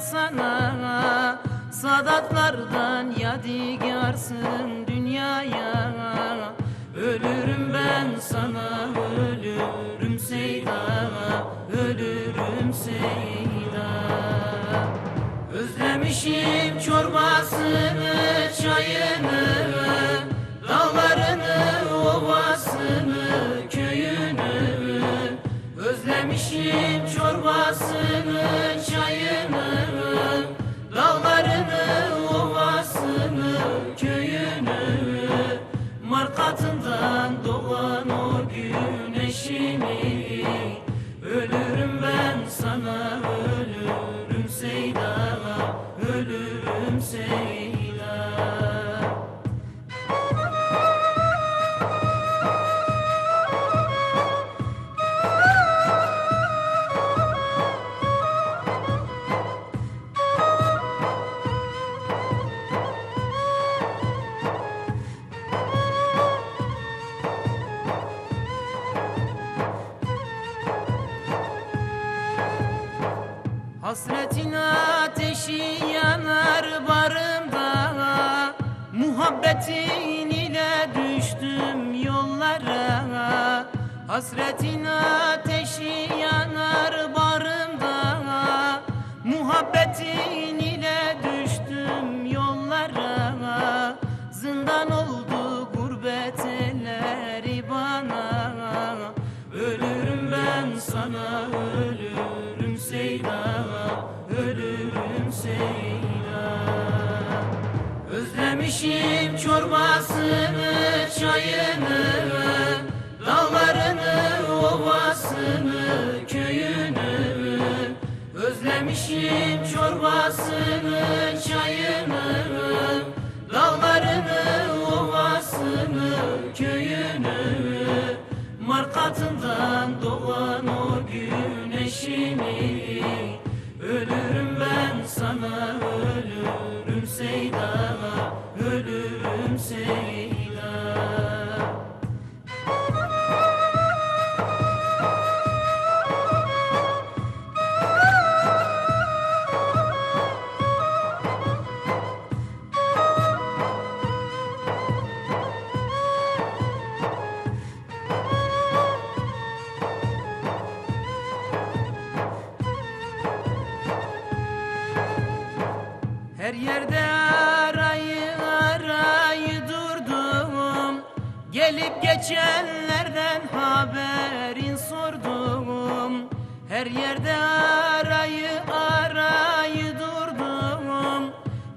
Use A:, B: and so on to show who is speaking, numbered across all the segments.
A: sana Sadatlardan yadigarsın dünyaya. Ölürüm ben sana ölürüm Hasretin ateşi yanar barımda Muhabbetin ile düştüm yollara. Hasretin ateşi yanar barımda Muhabbetin Özlemişim çorbasını, Her yerde arayı arayı durdum. Gelip geçenlerden haberin sordum. Her yerde arayı arayı durdum.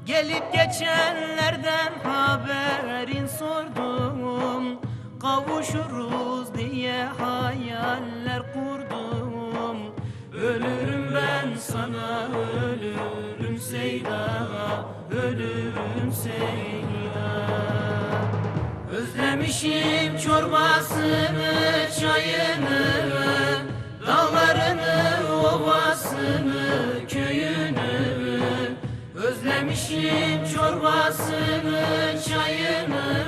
A: Gelip geçenlerden haberin sordum. Kavuşuruz diye hayaller Ölürüm Seyda Özlemişim çorbasını, çayını Dağlarını, ovasını, köyünü. Özlemişim çorbasını, çayını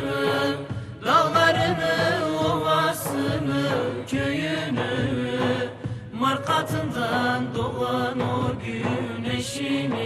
A: Dağlarını, ovasını, köyünü. Markatından doğan o güneşimi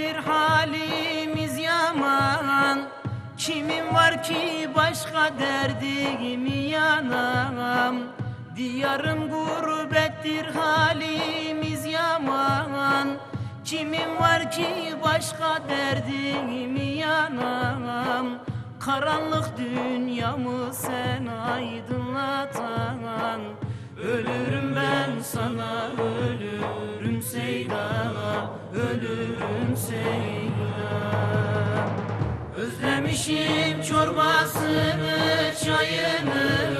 A: gurbettir halimiz yaman? Kimin var ki başka derdimi yanam? Diyarım gurbettir halimiz yaman. Kimin var ki başka derdimi yanam? Karanlık dünyamı sen aydınlatan Ölürüm ben sana ölürüm Seyda Ölürüm Seyda Özlemişim çorbasını, çayını